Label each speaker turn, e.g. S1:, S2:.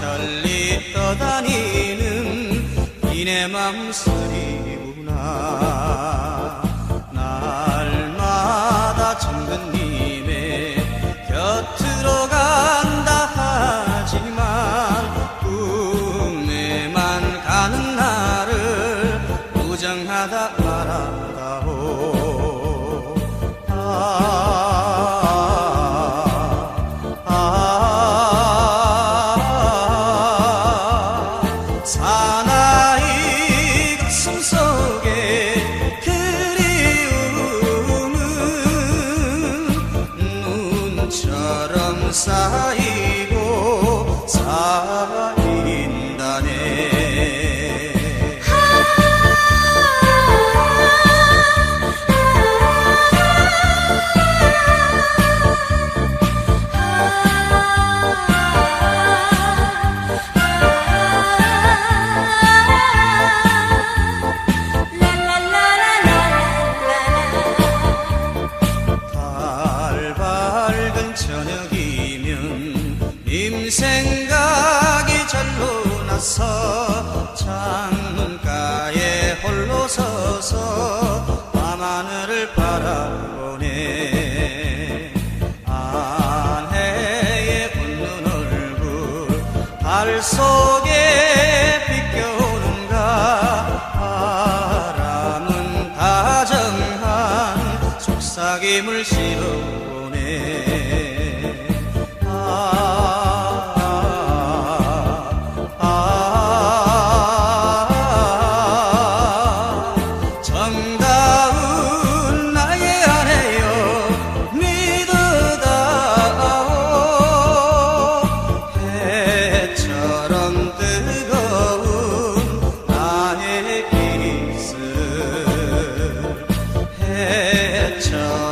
S1: 천리 떠다니는 이내 맘소리구나. 날마다 정근님의 곁으로 간다 하지만 꿈에만 가는 나를 무정하다 말한다오. 사나이 가슴 속에 그리움은 눈처럼 쌓이 생각이 절로 나서 창문가에 홀로 서서 밤하늘을 바라보네 아내의 웃는 얼굴 달 속에 비껴오는가 바람은 다정한 속삭임을 실어보네 외쳐